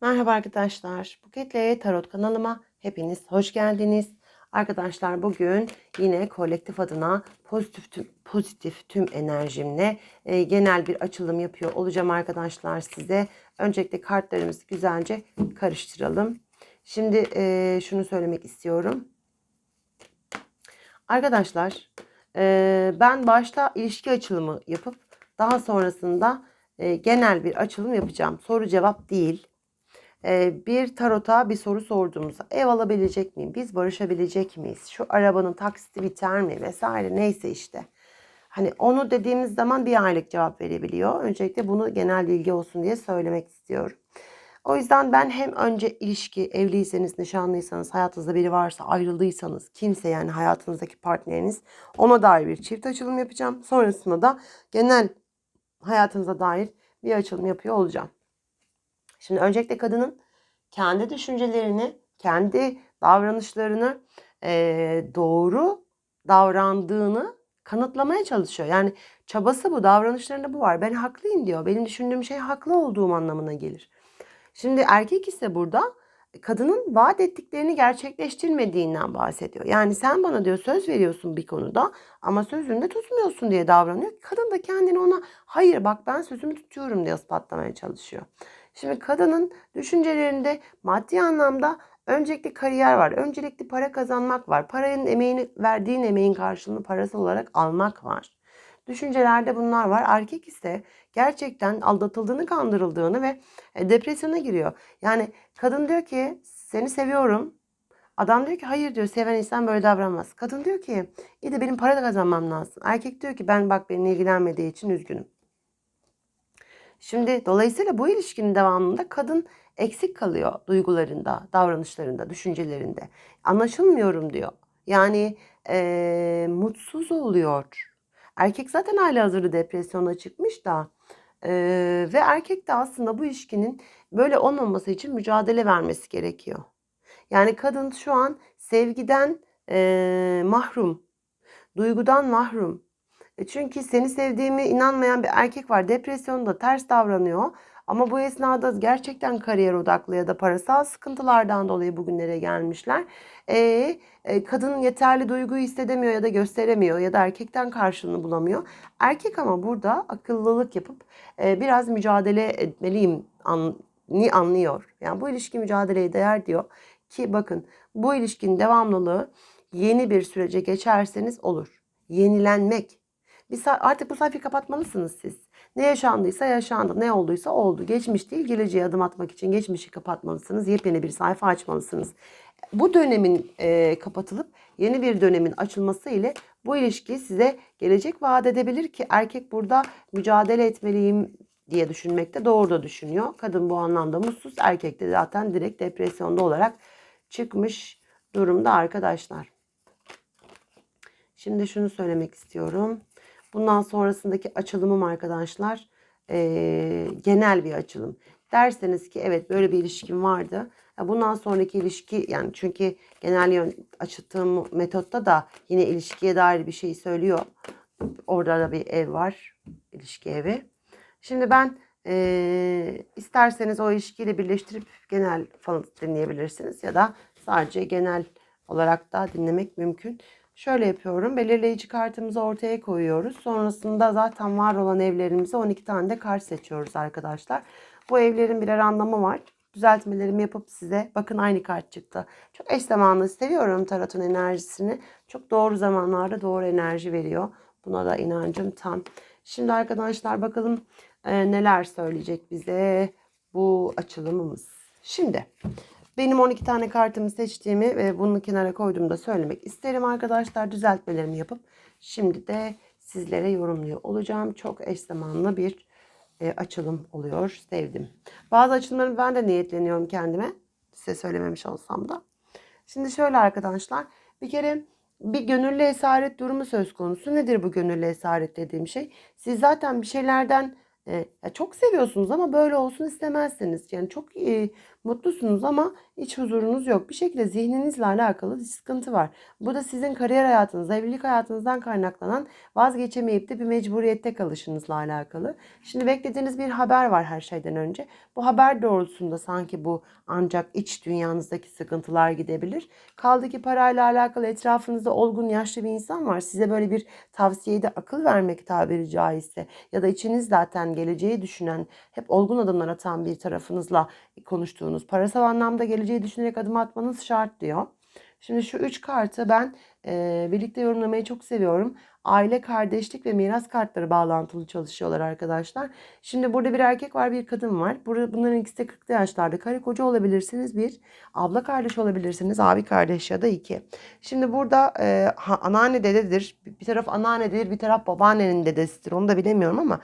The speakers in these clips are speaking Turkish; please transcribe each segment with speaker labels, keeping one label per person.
Speaker 1: Merhaba arkadaşlar. Buketle Tarot kanalıma hepiniz hoş geldiniz. Arkadaşlar bugün yine kolektif adına pozitif tüm, pozitif tüm enerjimle e, genel bir açılım yapıyor olacağım arkadaşlar size. Öncelikle kartlarımızı güzelce karıştıralım. Şimdi e, şunu söylemek istiyorum. Arkadaşlar e, ben başta ilişki açılımı yapıp daha sonrasında e, genel bir açılım yapacağım. Soru cevap değil bir tarota bir soru sorduğumuzda ev alabilecek miyim? Biz barışabilecek miyiz? Şu arabanın taksiti biter mi? Vesaire neyse işte. Hani onu dediğimiz zaman bir aylık cevap verebiliyor. Öncelikle bunu genel bilgi olsun diye söylemek istiyorum. O yüzden ben hem önce ilişki, evliyseniz, nişanlıysanız, hayatınızda biri varsa, ayrıldıysanız, kimse yani hayatınızdaki partneriniz ona dair bir çift açılım yapacağım. Sonrasında da genel hayatınıza dair bir açılım yapıyor olacağım. Şimdi öncelikle kadının kendi düşüncelerini, kendi davranışlarını e, doğru davrandığını kanıtlamaya çalışıyor. Yani çabası bu, davranışlarında bu var. Ben haklıyım diyor. Benim düşündüğüm şey haklı olduğum anlamına gelir. Şimdi erkek ise burada kadının vaat ettiklerini gerçekleştirmediğinden bahsediyor. Yani sen bana diyor söz veriyorsun bir konuda ama sözünde tutmuyorsun diye davranıyor. Kadın da kendini ona hayır bak ben sözümü tutuyorum diye ispatlamaya çalışıyor. Şimdi kadının düşüncelerinde maddi anlamda öncelikli kariyer var. Öncelikli para kazanmak var. Paranın emeğini verdiğin emeğin karşılığını parası olarak almak var. Düşüncelerde bunlar var. Erkek ise gerçekten aldatıldığını, kandırıldığını ve e, depresyona giriyor. Yani kadın diyor ki seni seviyorum. Adam diyor ki hayır diyor seven insan böyle davranmaz. Kadın diyor ki iyi de benim para da kazanmam lazım. Erkek diyor ki ben bak benimle ilgilenmediği için üzgünüm. Şimdi dolayısıyla bu ilişkinin devamında kadın eksik kalıyor duygularında, davranışlarında, düşüncelerinde. Anlaşılmıyorum diyor. Yani e, mutsuz oluyor. Erkek zaten hali hazırda depresyona çıkmış da e, ve erkek de aslında bu ilişkinin böyle olmaması için mücadele vermesi gerekiyor. Yani kadın şu an sevgiden e, mahrum, duygudan mahrum, e, çünkü seni sevdiğimi inanmayan bir erkek var. Depresyonda ters davranıyor. Ama bu esnada gerçekten kariyer odaklı ya da parasal sıkıntılardan dolayı bugünlere gelmişler. E, e, kadın yeterli duyguyu hissedemiyor ya da gösteremiyor ya da erkekten karşılığını bulamıyor. Erkek ama burada akıllılık yapıp e, biraz mücadele etmeliyim an, ni anlıyor. Yani bu ilişki mücadeleye değer diyor ki bakın bu ilişkinin devamlılığı yeni bir sürece geçerseniz olur. Yenilenmek bir artık bu sayfayı kapatmalısınız siz. Ne yaşandıysa yaşandı, ne olduysa oldu. Geçmiş değil, geleceğe adım atmak için geçmişi kapatmalısınız. Yepyeni bir sayfa açmalısınız. Bu dönemin e, kapatılıp yeni bir dönemin açılması ile bu ilişki size gelecek vaat edebilir ki erkek burada mücadele etmeliyim diye düşünmekte doğru da düşünüyor. Kadın bu anlamda mutsuz, erkek de zaten direkt depresyonda olarak çıkmış durumda arkadaşlar. Şimdi şunu söylemek istiyorum. Bundan sonrasındaki açılımım arkadaşlar e, genel bir açılım. Derseniz ki evet böyle bir ilişkim vardı. Bundan sonraki ilişki yani çünkü genel yön açıttığım metotta da yine ilişkiye dair bir şey söylüyor. Orada da bir ev var. ilişki evi. Şimdi ben e, isterseniz o ilişkiyle birleştirip genel falan dinleyebilirsiniz ya da sadece genel olarak da dinlemek mümkün. Şöyle yapıyorum. Belirleyici kartımızı ortaya koyuyoruz. Sonrasında zaten var olan evlerimize 12 tane de kart seçiyoruz arkadaşlar. Bu evlerin birer anlamı var. Düzeltmelerimi yapıp size bakın aynı kart çıktı. Çok eş zamanlı seviyorum tarotun enerjisini. Çok doğru zamanlarda doğru enerji veriyor. Buna da inancım tam. Şimdi arkadaşlar bakalım e, neler söyleyecek bize bu açılımımız. Şimdi benim 12 tane kartımı seçtiğimi ve bunu kenara koyduğumu da söylemek isterim arkadaşlar. Düzeltmelerimi yapıp şimdi de sizlere yorumluyor olacağım. Çok eş zamanlı bir e, açılım oluyor. Sevdim. Bazı açılımları ben de niyetleniyorum kendime. Size söylememiş olsam da. Şimdi şöyle arkadaşlar. Bir kere bir gönüllü esaret durumu söz konusu. Nedir bu gönüllü esaret dediğim şey? Siz zaten bir şeylerden E, çok seviyorsunuz ama böyle olsun istemezsiniz. Yani çok e, mutlusunuz ama iç huzurunuz yok. Bir şekilde zihninizle alakalı bir sıkıntı var. Bu da sizin kariyer hayatınız, evlilik hayatınızdan kaynaklanan vazgeçemeyip de bir mecburiyette kalışınızla alakalı. Şimdi beklediğiniz bir haber var her şeyden önce. Bu haber doğrultusunda sanki bu ancak iç dünyanızdaki sıkıntılar gidebilir. Kaldı ki parayla alakalı etrafınızda olgun yaşlı bir insan var. Size böyle bir tavsiyede akıl vermek tabiri caizse ya da içiniz zaten geleceği düşünen, hep olgun adımlar atan bir tarafınızla konuştuğunuz, parasal anlamda geleceği düşünerek adım atmanız şart diyor. Şimdi şu üç kartı ben e, birlikte yorumlamayı çok seviyorum. Aile, kardeşlik ve miras kartları bağlantılı çalışıyorlar arkadaşlar. Şimdi burada bir erkek var, bir kadın var. Burada bunların ikisi de 40'lı yaşlarda. Karı koca olabilirsiniz bir, abla kardeş olabilirsiniz, abi kardeş ya da iki. Şimdi burada e, anneanne dededir. Bir taraf anneannedir, bir taraf babaannenin dedesidir. Onu da bilemiyorum ama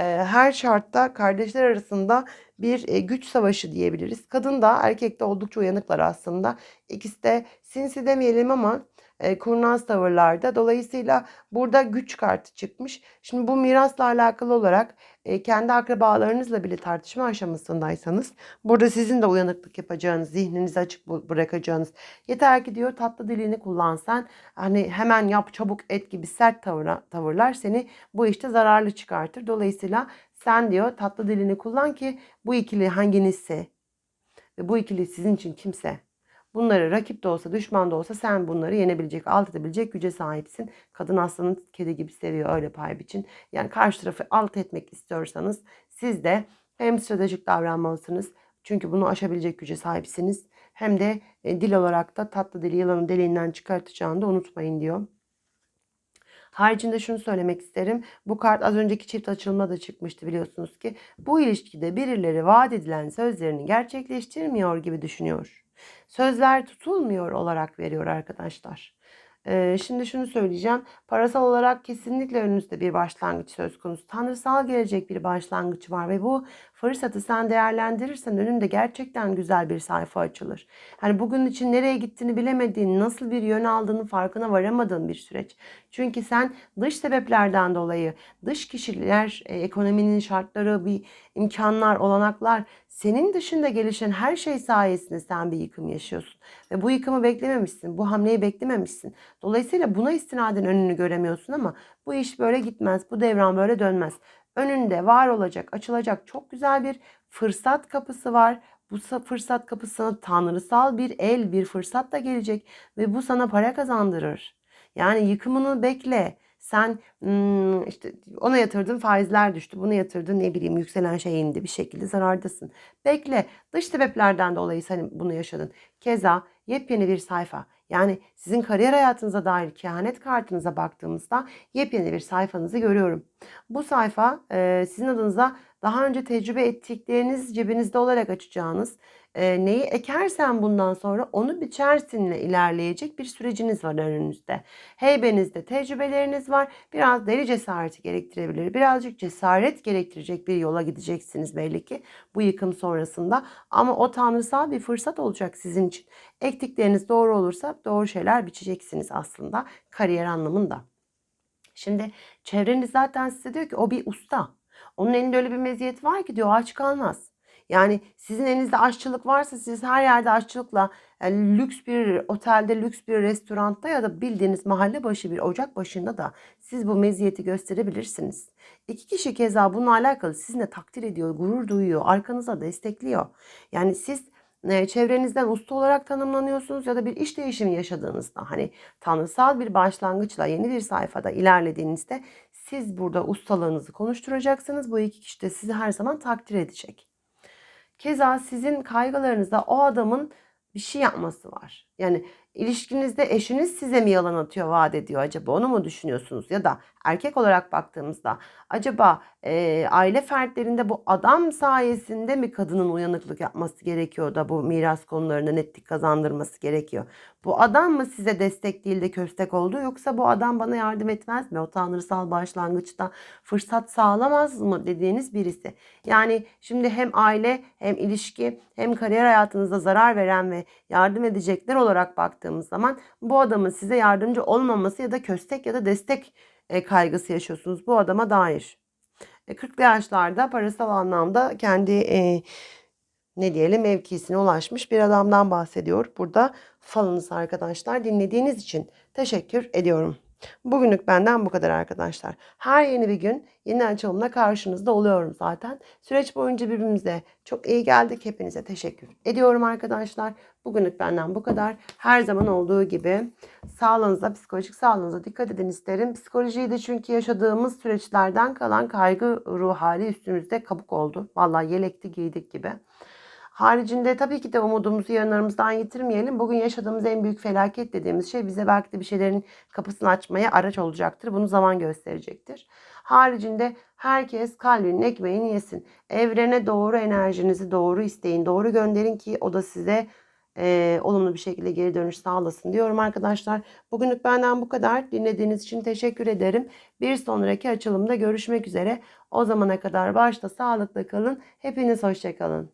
Speaker 1: her şartta kardeşler arasında bir e, güç savaşı diyebiliriz. Kadın da erkek de oldukça uyanıklar aslında. İkisi de sinsi demeyelim ama e, kurnaz tavırlarda. Dolayısıyla burada güç kartı çıkmış. Şimdi bu mirasla alakalı olarak e, kendi akrabalarınızla bile tartışma aşamasındaysanız burada sizin de uyanıklık yapacağınız, zihninizi açık bırakacağınız. Yeter ki diyor tatlı dilini kullansan hani hemen yap çabuk et gibi sert tavırlar, tavırlar seni bu işte zararlı çıkartır. Dolayısıyla sen diyor tatlı dilini kullan ki bu ikili hanginizse ve bu ikili sizin için kimse Bunları rakip de olsa düşman da olsa sen bunları yenebilecek, alt edebilecek güce sahipsin. Kadın aslanın kedi gibi seviyor öyle pay biçin. Yani karşı tarafı alt etmek istiyorsanız siz de hem stratejik davranmalısınız. Çünkü bunu aşabilecek güce sahipsiniz. Hem de e, dil olarak da tatlı dili yılanın deliğinden çıkartacağını da unutmayın diyor. Haricinde şunu söylemek isterim. Bu kart az önceki çift açılımda da çıkmıştı biliyorsunuz ki. Bu ilişkide birileri vaat edilen sözlerini gerçekleştirmiyor gibi düşünüyor. Sözler tutulmuyor olarak veriyor arkadaşlar. Şimdi şunu söyleyeceğim. Parasal olarak kesinlikle önünüzde bir başlangıç söz konusu. Tanrısal gelecek bir başlangıç var ve bu fırsatı sen değerlendirirsen önünde gerçekten güzel bir sayfa açılır. Hani bugün için nereye gittiğini bilemediğin, nasıl bir yön aldığını farkına varamadığın bir süreç. Çünkü sen dış sebeplerden dolayı, dış kişiler, e, ekonominin şartları, bir imkanlar, olanaklar, senin dışında gelişen her şey sayesinde sen bir yıkım yaşıyorsun. Ve bu yıkımı beklememişsin, bu hamleyi beklememişsin. Dolayısıyla buna istinaden önünü göremiyorsun ama bu iş böyle gitmez, bu devran böyle dönmez önünde var olacak, açılacak çok güzel bir fırsat kapısı var. Bu fırsat kapısı sana tanrısal bir el, bir fırsat da gelecek ve bu sana para kazandırır. Yani yıkımını bekle. Sen işte ona yatırdın faizler düştü. Bunu yatırdın ne bileyim yükselen şey indi bir şekilde zarardasın. Bekle. Dış sebeplerden dolayı sen bunu yaşadın. Keza yepyeni bir sayfa. Yani sizin kariyer hayatınıza dair kehanet kartınıza baktığımızda yepyeni bir sayfanızı görüyorum. Bu sayfa sizin adınıza daha önce tecrübe ettikleriniz cebinizde olarak açacağınız e, neyi ekersen bundan sonra onu biçersinle ilerleyecek bir süreciniz var önünüzde. Heybenizde tecrübeleriniz var. Biraz deli cesareti gerektirebilir. Birazcık cesaret gerektirecek bir yola gideceksiniz belli ki bu yıkım sonrasında. Ama o tanrısal bir fırsat olacak sizin için. Ektikleriniz doğru olursa doğru şeyler biçeceksiniz aslında kariyer anlamında. Şimdi çevreniz zaten size diyor ki o bir usta. Onun elinde öyle bir meziyet var ki diyor aç kalmaz. Yani sizin elinizde aşçılık varsa siz her yerde aşçılıkla yani lüks bir otelde, lüks bir restoranda ya da bildiğiniz mahalle başı bir ocak başında da siz bu meziyeti gösterebilirsiniz. İki kişi keza bununla alakalı sizinle takdir ediyor, gurur duyuyor, arkanıza destekliyor. Yani siz e, çevrenizden usta olarak tanımlanıyorsunuz ya da bir iş değişimi yaşadığınızda hani tanrısal bir başlangıçla yeni bir sayfada ilerlediğinizde siz burada ustalığınızı konuşturacaksınız. Bu iki kişi de sizi her zaman takdir edecek. Keza sizin kaygılarınızda o adamın bir şey yapması var. Yani ilişkinizde eşiniz size mi yalan atıyor, vaat ediyor acaba onu mu düşünüyorsunuz? Ya da erkek olarak baktığımızda acaba e, aile fertlerinde bu adam sayesinde mi kadının uyanıklık yapması gerekiyor da bu miras konularında netlik kazandırması gerekiyor? Bu adam mı size destek değil de köstek oldu yoksa bu adam bana yardım etmez mi? O tanrısal başlangıçta fırsat sağlamaz mı dediğiniz birisi. Yani şimdi hem aile hem ilişki hem kariyer hayatınızda zarar veren ve yardım edecekler olarak baktığımız zaman bu adamın size yardımcı olmaması ya da köstek ya da destek e, kaygısı yaşıyorsunuz bu adama dair. E, 40'lı yaşlarda parasal anlamda kendi e, ne diyelim mevkisine ulaşmış bir adamdan bahsediyor. Burada falınız arkadaşlar. Dinlediğiniz için teşekkür ediyorum. Bugünlük benden bu kadar arkadaşlar. Her yeni bir gün yeni açılımla karşınızda oluyorum zaten. Süreç boyunca birbirimize çok iyi geldik. Hepinize teşekkür ediyorum arkadaşlar. Bugünlük benden bu kadar. Her zaman olduğu gibi sağlığınıza, psikolojik sağlığınıza dikkat edin isterim. Psikolojiyi de çünkü yaşadığımız süreçlerden kalan kaygı ruh hali üstümüzde kabuk oldu. Vallahi yelekti giydik gibi. Haricinde tabii ki de umudumuzu yanlarımızdan yitirmeyelim. Bugün yaşadığımız en büyük felaket dediğimiz şey bize belki de bir şeylerin kapısını açmaya araç olacaktır. Bunu zaman gösterecektir. Haricinde herkes kalbinin ekmeğini yesin. Evrene doğru enerjinizi doğru isteyin, doğru gönderin ki o da size e, olumlu bir şekilde geri dönüş sağlasın diyorum arkadaşlar. Bugünlük benden bu kadar. Dinlediğiniz için teşekkür ederim. Bir sonraki açılımda görüşmek üzere. O zamana kadar başta sağlıklı kalın. Hepiniz hoşçakalın.